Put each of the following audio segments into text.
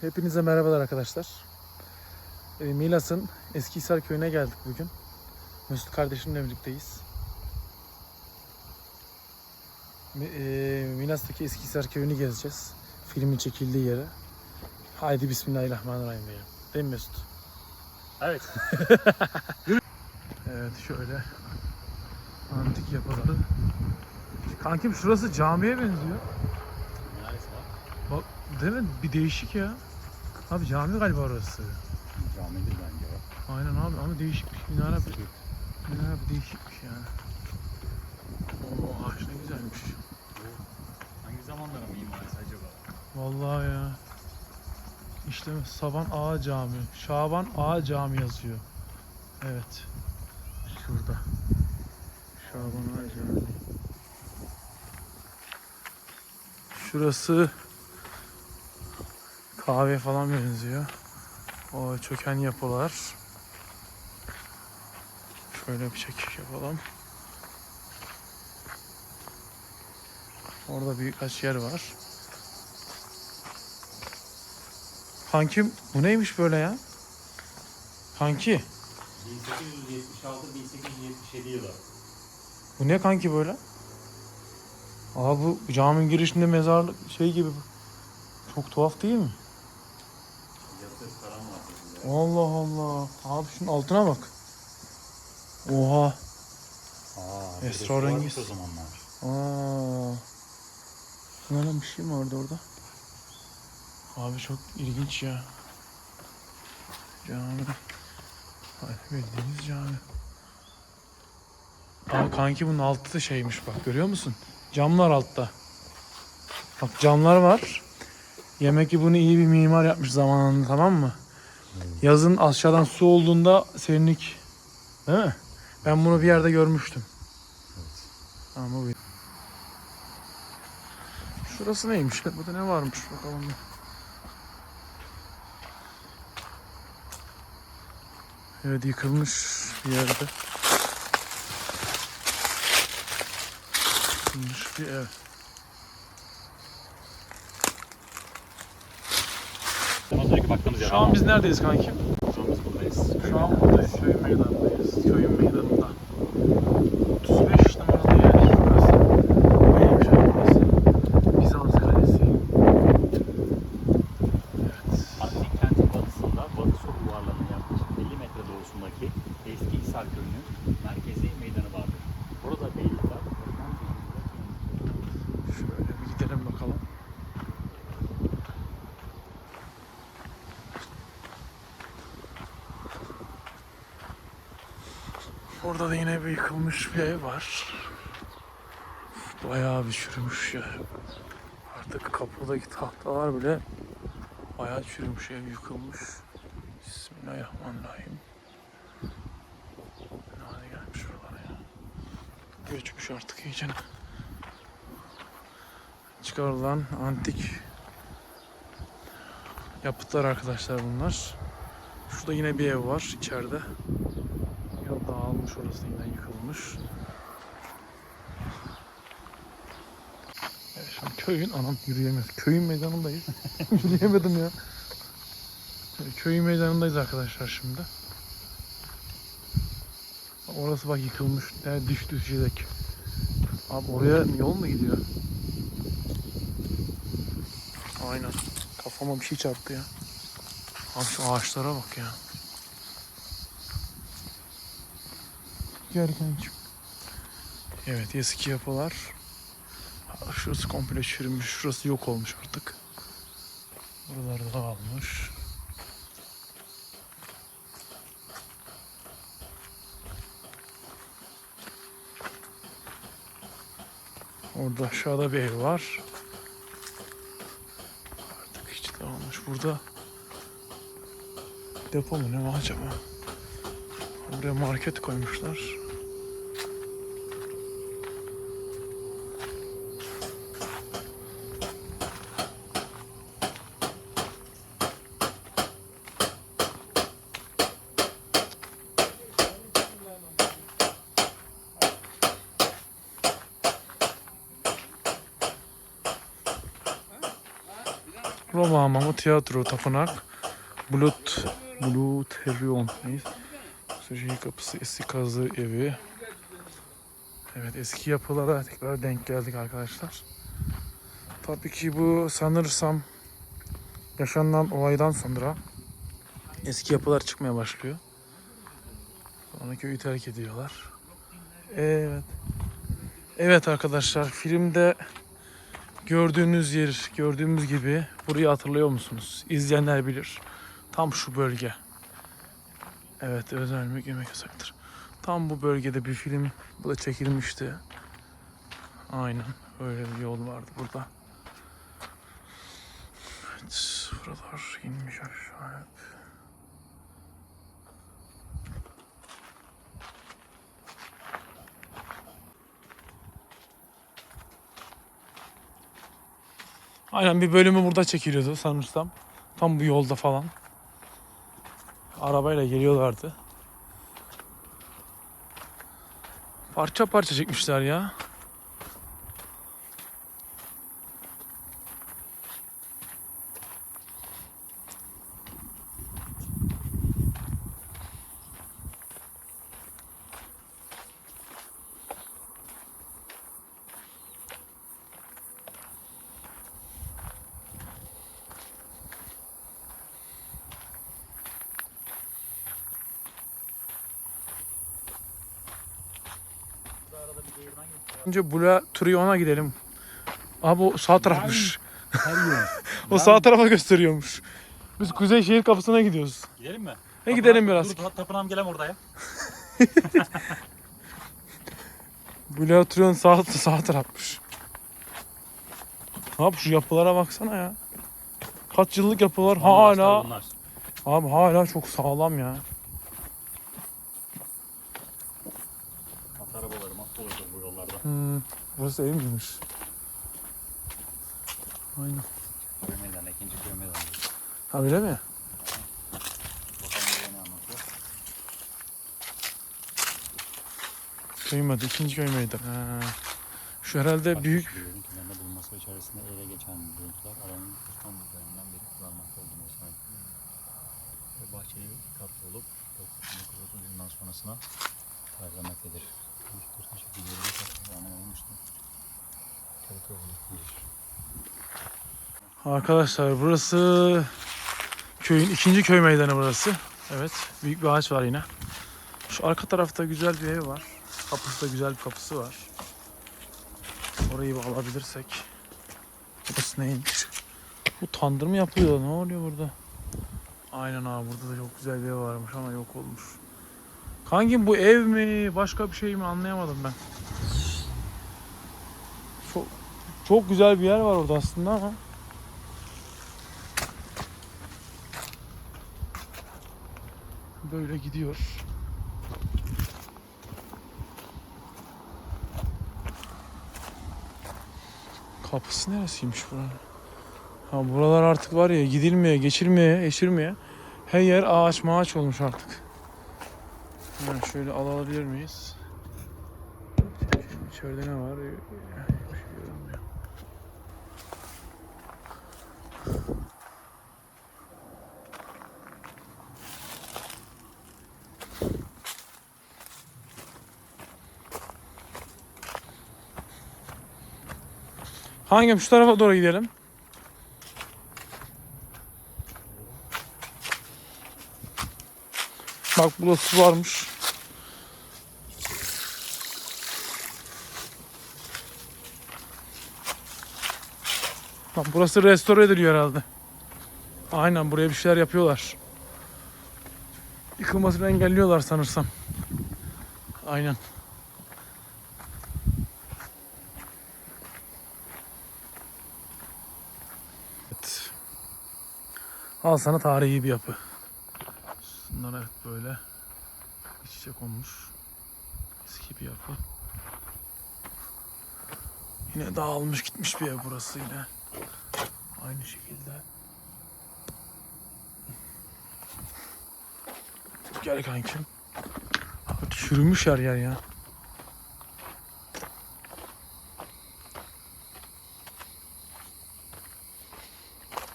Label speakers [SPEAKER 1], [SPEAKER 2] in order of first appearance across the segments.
[SPEAKER 1] Hepinize merhabalar arkadaşlar. Ee, Milas'ın Eskihisar köyüne geldik bugün. Mesut kardeşimle birlikteyiz. Ee, Milas'taki Eskihisar köyünü gezeceğiz. Filmin çekildiği yere. Haydi Bismillahirrahmanirrahim diyelim. Değil mi Mesut?
[SPEAKER 2] Evet.
[SPEAKER 1] Evet şöyle antik yapıları. Kankim şurası camiye benziyor. Bak değil mi? Bir değişik ya. Abi cami galiba orası.
[SPEAKER 2] Camidir bence o.
[SPEAKER 1] Aynen abi ama değişikmiş. Minare bir, minare bir değişikmiş yani. Oo ağaç ne güzelmiş.
[SPEAKER 2] Hangi zamanların mimarisi acaba?
[SPEAKER 1] Vallahi ya. İşte Saban Ağa Cami. Şaban Ağa Cami yazıyor. Evet. Şurada. Şaban Ağa Cami. Şurası kahve falan benziyor. O çöken yapılar. Şöyle bir çekiş yapalım. Orada birkaç yer var. Kankim bu neymiş böyle ya? Kanki
[SPEAKER 2] 1876-1877 yılı.
[SPEAKER 1] bu ne kanki böyle? Aa bu caminin girişinde mezarlık şey gibi. Çok tuhaf değil mi? Allah Allah. Abi şunun altına bak. Oha.
[SPEAKER 2] Aa,
[SPEAKER 1] Esrarengiz.
[SPEAKER 2] o zamanlar.
[SPEAKER 1] Aa. Ne lan bir şey mi vardı orada? Abi çok ilginç ya. Cami. Ay bildiğiniz cami. Abi kanki bunun altı da şeymiş bak görüyor musun? Camlar altta. Bak camlar var. Yemek ki bunu iyi bir mimar yapmış zamanında tamam mı? Yazın aşağıdan su olduğunda serinlik. Değil mi? Ben bunu bir yerde görmüştüm. Ama bu Şurası neymiş? Burada ne varmış bakalım. bir. Evet yıkılmış bir yerde. Yıkılmış bir ev. Şu an biz neredeyiz kankim?
[SPEAKER 2] Şu an biz buradayız.
[SPEAKER 1] Şu an buradayız. Köyün meydanındayız. Köyün meydanında. 35 numaralı yer burası. Neymiş abi burası? Bizans Kalesi. Evet.
[SPEAKER 2] Antik kentin batısında Batı Su Duvarları'nın yaklaşık 50 metre doğusundaki eski Hisar Köyü'nün merkezi meydanı vardır. Burada beylikler, orman beylikler,
[SPEAKER 1] Şöyle bir gidelim bakalım. Orada da yine bir ev var. Bayağı bir çürümüş ya. Artık kapıdaki tahtalar bile bayağı çürümüş ev yıkılmış. Bismillahirrahmanirrahim. Hale gelmiş buralara ya. Göçmüş artık iyice çıkarılan antik yapıtlar arkadaşlar bunlar. Şurada yine bir ev var içeride. Yine yıkılmış. Evet, şu an köyün anam yürüyemez. Köyün meydanındayız. Yürüyemedim ya. Köyün meydanındayız arkadaşlar şimdi. Orası bak yıkılmış. Yani düştü düşecek. Abi oraya yol mu gidiyor? Aynen. Kafama bir şey çarptı ya. Abi şu ağaçlara bak ya. Gel kankim. Evet eski yapılar. Şurası komple çürümüş. Şurası yok olmuş artık. Buralar dağılmış. Orada aşağıda bir ev var. Artık hiç dağılmış. Burada depo mu ne var acaba? Buraya market koymuşlar. Roma Hamamı Tiyatro Tapınak Bulut Bluterion neyiz? Şehir Kapısı Eski Kazı Evi Evet eski yapılara tekrar denk geldik arkadaşlar. Tabii ki bu sanırsam yaşanan olaydan sonra eski yapılar çıkmaya başlıyor. Sonra köyü terk ediyorlar. Evet. Evet arkadaşlar filmde gördüğünüz yer, gördüğümüz gibi burayı hatırlıyor musunuz? İzleyenler bilir. Tam şu bölge. Evet özel yemek yasaktır. Tam bu bölgede bir film bu da çekilmişti. Aynen öyle bir yol vardı burada. Evet buralar inmiş aşağı Aynen bir bölümü burada çekiliyordu sanırsam. Tam bu yolda falan. Arabayla geliyorlardı. Parça parça çekmişler ya. Önce Bula Turion'a gidelim. Abi o sağ tarafmış. O sağ tarafa gösteriyormuş. Biz Kuzey Şehir Kapısı'na gidiyoruz.
[SPEAKER 2] Gidelim mi?
[SPEAKER 1] E gidelim biraz.
[SPEAKER 2] Dur ta- tapınağım gelem orada ya.
[SPEAKER 1] Bula Turion sağ, sağ tarafmış. Abi şu yapılara baksana ya. Kaç yıllık yapılar hala.
[SPEAKER 2] Bunlar.
[SPEAKER 1] Abi hala çok sağlam ya.
[SPEAKER 2] At arabaları mahvolurdur bu yollarda.
[SPEAKER 1] Hmm, burası ev miymiş? Aynen.
[SPEAKER 2] Köy meydanı, ikinci köy meydanı.
[SPEAKER 1] Ha öyle mi?
[SPEAKER 2] Bakalım burada ne anlatıyor.
[SPEAKER 1] Köy meydanı, ikinci köy meydanı. Ha. Şu herhalde büyük
[SPEAKER 2] Köyün kenarında bulunması içerisinde ele geçen görüntüler alanın İstanbul üzerinden beri kullanmakta işaret ediyor. Ve bahçeli katlı olup 1930 yılından sonrasına verlemektedir. 1948 yılında katlı olmuştu. Tabii ki olmuştur.
[SPEAKER 1] Arkadaşlar burası köyün ikinci köy meydanı burası. Evet büyük bir ağaç var yine. Şu arka tarafta güzel bir ev var. Kapısı da güzel bir kapısı var. Orayı alabilirsek. Burası neymiş? Bu tandır mı yapılıyor? Ne oluyor burada? Aynen abi burada da çok güzel bir ev varmış ama yok olmuş. Kanki bu ev mi başka bir şey mi anlayamadım ben. Çok, çok güzel bir yer var orada aslında ama. Böyle gidiyor. Kapısı neresiymiş buranın? Ha buralar artık var ya gidilmeye, geçirmeye, eşirmeye her yer ağaç mağaç olmuş artık. Ha, şöyle alabilir miyiz? Şimdi içeride ne var? Bir şey görünmüyor. Hangi şu tarafa doğru gidelim? Bak burada su varmış. Bak burası restore ediliyor herhalde. Aynen buraya bir şeyler yapıyorlar. Yıkılmasını engelliyorlar sanırsam. Aynen. Evet. Al sana tarihi bir yapı. Bunlar evet böyle iç içe konmuş. Eski bir yapı. Yine dağılmış gitmiş bir ev burası yine. Aynı şekilde. Gel kankim. Abi çürümüş her yer ya.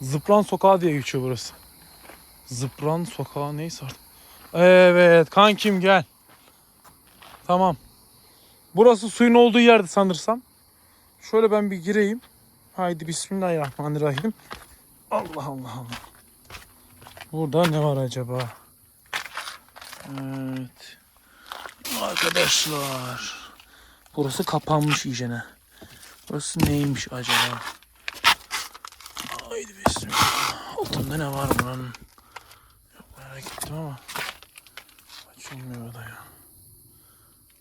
[SPEAKER 1] Zıpran Sokağı diye geçiyor burası. Zıpran Sokağı neyse artık. Evet kankim gel. Tamam. Burası suyun olduğu yerdi sanırsam. Şöyle ben bir gireyim. Haydi bismillahirrahmanirrahim. Allah Allah Allah. Burada ne var acaba? Evet. Arkadaşlar. Burası kapanmış iyicene. Burası neymiş acaba? Haydi bismillah. Altında ne var buranın? Ettim ama. Açılmıyor da ya.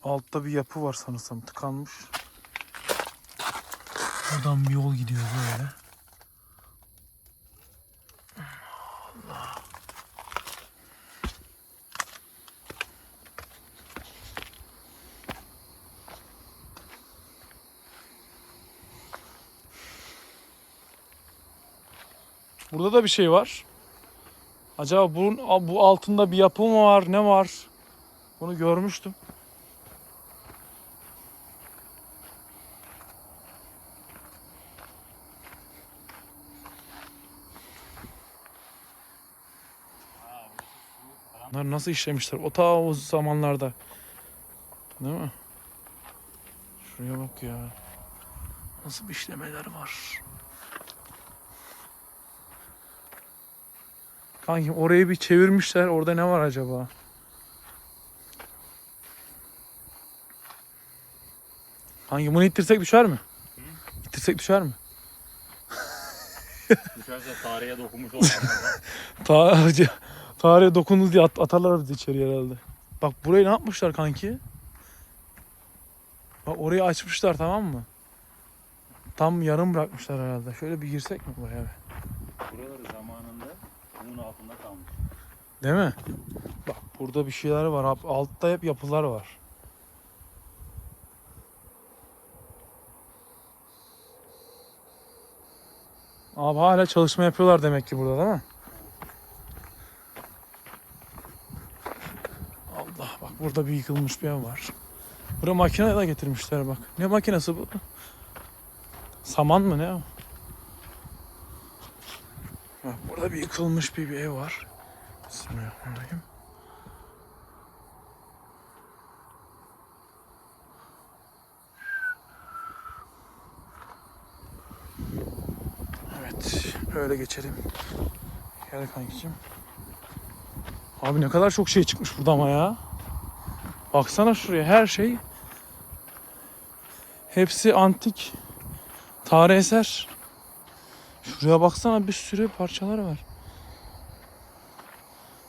[SPEAKER 1] Altta bir yapı var sanırsam tıkanmış. Buradan bir yol gidiyor böyle. Burada da bir şey var. Acaba bunun bu altında bir yapı mı var? Ne var? Bunu görmüştüm. Bunlar nasıl işlemişler? O ta o zamanlarda. Değil mi? Şuraya bak ya. Nasıl bir işlemeler var. Kanki orayı bir çevirmişler. Orada ne var acaba? Kanki bunu ittirsek düşer mi? İttirsek düşer mi?
[SPEAKER 2] Düşerse tarihe dokunmuş olanlar.
[SPEAKER 1] Ta tarihe dokundu diye at- atarlar bizi içeri herhalde. Bak burayı ne yapmışlar kanki? Bak orayı açmışlar tamam mı? Tam yarım bırakmışlar herhalde. Şöyle bir girsek mi buraya? bir?
[SPEAKER 2] Altında kalmış.
[SPEAKER 1] Değil mi? Bak burada bir şeyler var. Alt- Altta hep yapılar var. Abi hala çalışma yapıyorlar demek ki burada değil mi? Allah bak burada bir yıkılmış bir ev var. Buraya makine de getirmişler bak. Ne makinesi bu? Saman mı ne burada bir yıkılmış bir, bir ev var. Bismillahirrahmanirrahim. Evet, böyle geçelim. Gel kankicim. Abi ne kadar çok şey çıkmış burada ama ya. Baksana şuraya her şey. Hepsi antik. Tarih eser. Şuraya baksana bir sürü parçalar var.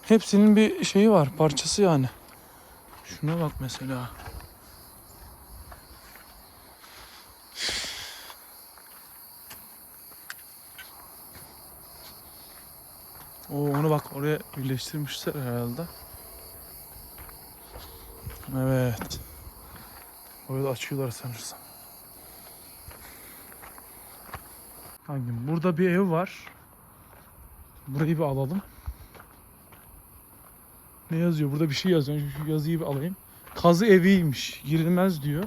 [SPEAKER 1] Hepsinin bir şeyi var, parçası yani. Şuna bak mesela. Oo, onu bak oraya birleştirmişler herhalde. Evet. Orayı da açıyorlar sanırsam. Hangi? Burada bir ev var. Burayı bir alalım. Ne yazıyor? Burada bir şey yazıyor. Şu- yazıyı bir alayım. Kazı eviymiş. Girilmez diyor.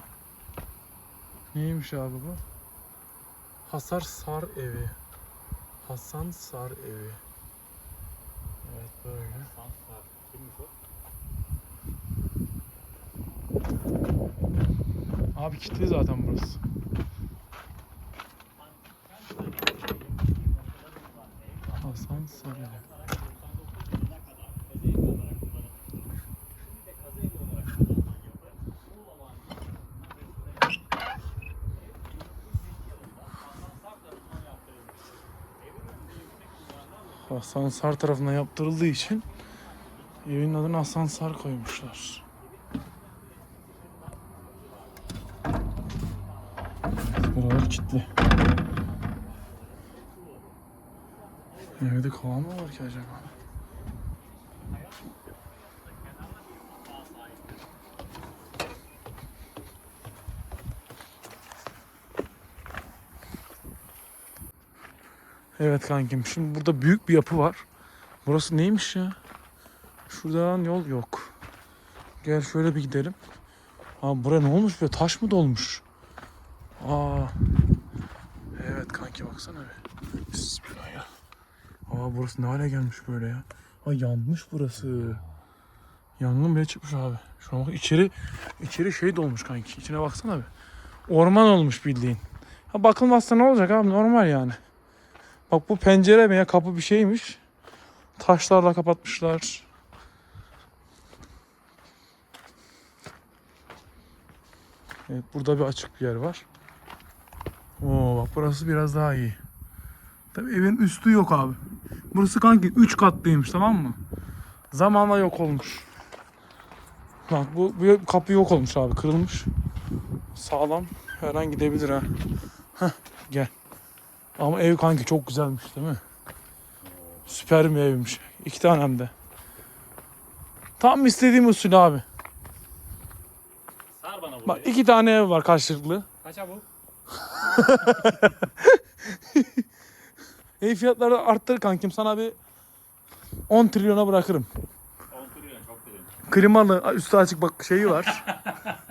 [SPEAKER 1] Neymiş abi bu? Hasar Sar evi. Hasan Sar evi. Evet böyle.
[SPEAKER 2] Sansar. Kimmiş o?
[SPEAKER 1] Abi kilitli zaten burası. Hasan Sar evi. Hasan Sar tarafından yaptırıldığı için evin adını Hasan Sar koymuşlar. Buralar kilitli. Evde kovan mı var ki acaba? Evet kankim. Şimdi burada büyük bir yapı var. Burası neymiş ya? Şuradan yol yok. Gel şöyle bir gidelim. Aa buraya ne olmuş böyle taş mı dolmuş? Aa. Evet kanki baksana be. Ya. Abi burası ne hale gelmiş böyle ya? Ay yanmış burası. Yangın bile çıkmış abi. Şuna bak içeri içeri şey dolmuş kanki. İçine baksana bir. Orman olmuş bildiğin. Ha bakılmazsa ne olacak abi normal yani. Bak bu pencere veya kapı bir şeymiş. Taşlarla kapatmışlar. Evet burada bir açık bir yer var. Oo bak burası biraz daha iyi. Tabii evin üstü yok abi. Burası kanki 3 katlıymış tamam mı? Zamanla yok olmuş. Bak bu, bu kapı yok olmuş abi kırılmış. Sağlam. Her an gidebilir ha. Heh, gel. Ama ev kanki çok güzelmiş değil mi? Süper bir evmiş. İki tane hem de. Tam istediğim usul abi.
[SPEAKER 2] Sar bana burayı.
[SPEAKER 1] Bak iki tane ev var karşılıklı.
[SPEAKER 2] Kaça bu?
[SPEAKER 1] Ev fiyatları arttır kankim sana bir 10 trilyona bırakırım.
[SPEAKER 2] 10 trilyon çok dedim.
[SPEAKER 1] Klimalı üstü açık bak şeyi var.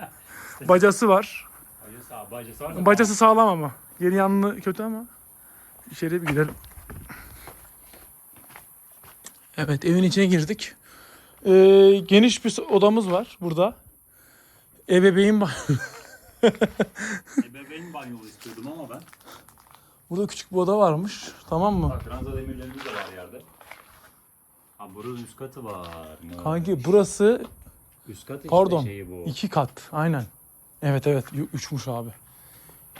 [SPEAKER 1] Bacası var.
[SPEAKER 2] Bacası abi bacası var.
[SPEAKER 1] Bacası sağlam ama. Yeni yanlı kötü ama. İçeri bir girelim. Evet evin içine girdik. Ee, geniş bir odamız var burada. Ebeveyn var.
[SPEAKER 2] Ebeveyn banyolu istiyordum ama ben.
[SPEAKER 1] Burada küçük bir oda varmış. Tamam mı?
[SPEAKER 2] Bak ranza demirlerimiz de var yerde. Ha buranın üst katı var. mı?
[SPEAKER 1] Kanki burası
[SPEAKER 2] Üst katı işte
[SPEAKER 1] Pardon.
[SPEAKER 2] şeyi bu.
[SPEAKER 1] iki kat. Aynen. Evet evet. y- Üçmüş abi.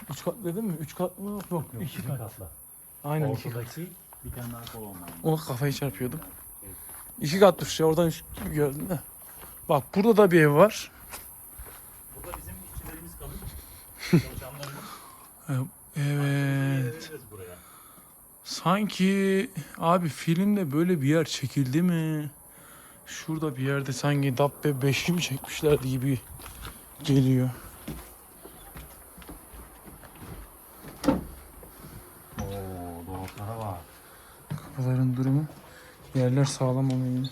[SPEAKER 1] Üç kat dedim mi? Üç kat mı? Yok.
[SPEAKER 2] Yok,
[SPEAKER 1] iki kat.
[SPEAKER 2] katlı.
[SPEAKER 1] Aynen iki kat.
[SPEAKER 2] Ortadaki bir tane daha kolon var.
[SPEAKER 1] O kafayı çarpıyordum. İki katmış ya. Oradan üç gibi gördün de. Bak burada da bir ev var.
[SPEAKER 2] Burada bizim işçilerimiz kalır. Çalışanlarımız.
[SPEAKER 1] Evet. Sanki abi filmde böyle bir yer çekildi mi? Şurada bir yerde sanki Dabbe 5'i mi çekmişlerdi gibi geliyor.
[SPEAKER 2] Oo dolaplara bak.
[SPEAKER 1] Kapıların durumu. Yerler sağlam ama yine.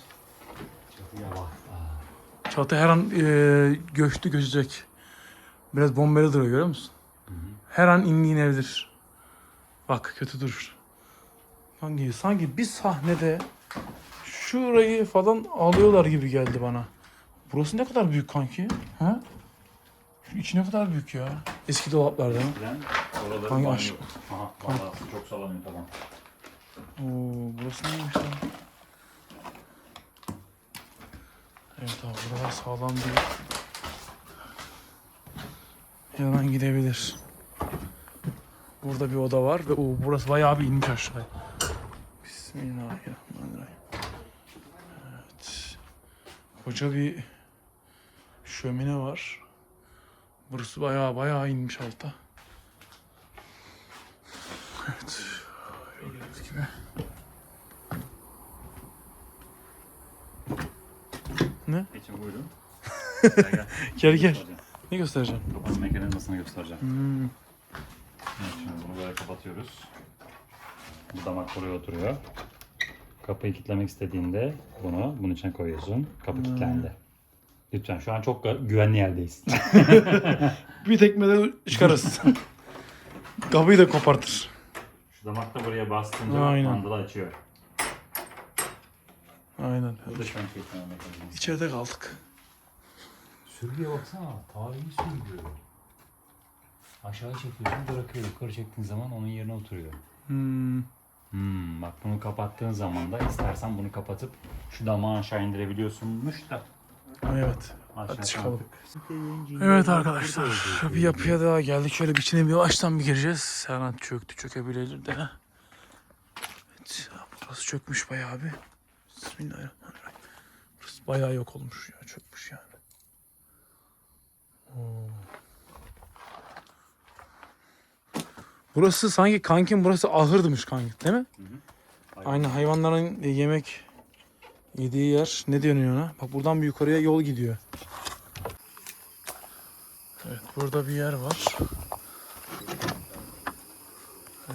[SPEAKER 2] Çatıya bak.
[SPEAKER 1] Çatı her an e, göçtü göçecek. Biraz bombeli duruyor görüyor musun? Her an evdir. Bak kötü durur. Sanki, sanki bir sahnede şurayı falan alıyorlar gibi geldi bana. Burası ne kadar büyük kanki? Ha? Şu içi ne kadar büyük ya. Eski dolaplardan.
[SPEAKER 2] Bilen oraları
[SPEAKER 1] Hangi
[SPEAKER 2] banyo.
[SPEAKER 1] aş-
[SPEAKER 2] Aha valla çok sallanıyor tamam.
[SPEAKER 1] Oo, burası neymiş lan? Evet abi buralar sağlam değil. Yalan gidebilir. Burada bir oda var ve o burası bayağı bir inmiş aşağıya. Bismillahirrahmanirrahim. Evet. Koca bir şömine var. Burası bayağı bayağı inmiş alta. Evet. Gördüğünüz gibi.
[SPEAKER 2] Geçin buyurun. gel gel.
[SPEAKER 1] Gel gel.
[SPEAKER 2] Göstereceğim.
[SPEAKER 1] Ne göstereceğim?
[SPEAKER 2] Kapanma mekanizmasını göstereceğim.
[SPEAKER 1] Hmm.
[SPEAKER 2] Evet, şimdi bunu böyle kapatıyoruz. Bu damak buraya oturuyor. Kapıyı kilitlemek istediğinde bunu bunun içine koyuyorsun. Kapı kilitlendi. Lütfen şu an çok gü- güvenli yerdeyiz.
[SPEAKER 1] Bir tekmede çıkarız. Kapıyı da kopartır.
[SPEAKER 2] Şu damak da buraya bastığında
[SPEAKER 1] Aynen.
[SPEAKER 2] mandalı açıyor.
[SPEAKER 1] Aynen.
[SPEAKER 2] Bu da şu an kilitleme mekanizması.
[SPEAKER 1] İçeride kaldık.
[SPEAKER 2] Sürgüye baksana. Tarihi sürgü. Aşağı çekiyorsun bırakıyor. Yukarı çektiğin zaman onun yerine oturuyor.
[SPEAKER 1] Hmm.
[SPEAKER 2] Hmm, bak bunu kapattığın zaman da istersen bunu kapatıp şu damağı aşağı indirebiliyorsunmuş da.
[SPEAKER 1] Evet.
[SPEAKER 2] Aşağı
[SPEAKER 1] Hadi çıkalım. Evet arkadaşlar. Bir yapıya daha geldik. Şöyle bir içine bir yavaştan bir gireceğiz. Her an çöktü çökebilir de. Evet. Burası çökmüş bayağı bir. Bismillahirrahmanirrahim. Burası bayağı yok olmuş ya. Çökmüş yani. Oo. Burası sanki kankin burası ahırdımış kanki değil mi? Aynı hayvanların e, yemek yediği yer. Ne deniyor ona? Bak buradan bir yukarıya yol gidiyor. Evet burada bir yer var.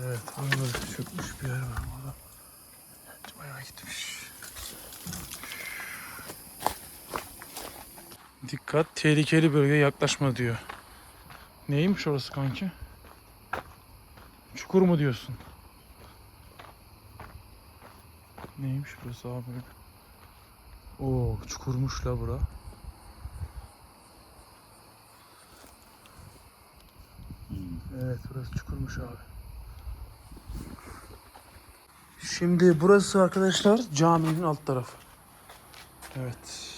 [SPEAKER 1] Evet da çökmüş bir yer var burada. Evet, bayağı gitmiş. Dikkat tehlikeli bölgeye yaklaşma diyor. Neymiş orası kanki? Çukur mu diyorsun? Neymiş burası abi? Oo çukurmuş la bura. Evet burası çukurmuş abi. Şimdi burası arkadaşlar caminin alt tarafı. Evet.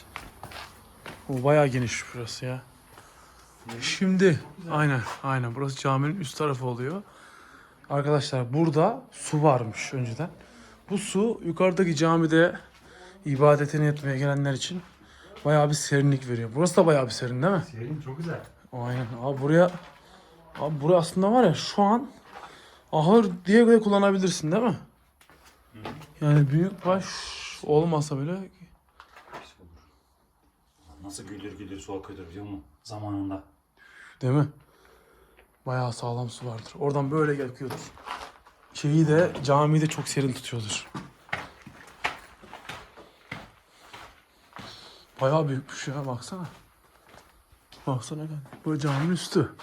[SPEAKER 1] O bayağı geniş burası ya. Şimdi aynen aynen burası caminin üst tarafı oluyor. Arkadaşlar burada su varmış önceden. Bu su yukarıdaki camide ibadetini etmeye gelenler için bayağı bir serinlik veriyor. Burası da bayağı bir serin değil mi?
[SPEAKER 2] Serin çok güzel.
[SPEAKER 1] Aynen. Abi buraya abi buraya aslında var ya şu an ahır diye de kullanabilirsin değil mi? Yani büyük baş olmasa bile.
[SPEAKER 2] Nasıl güldür güldür su akıyordur biliyor musun? Zamanında.
[SPEAKER 1] değil mi? Bayağı sağlam su vardır. Oradan böyle yakıyordur. Şeyi de camiyi de çok serin tutuyordur. Bayağı büyükmüş ya baksana. Baksana gel. Bu caminin üstü.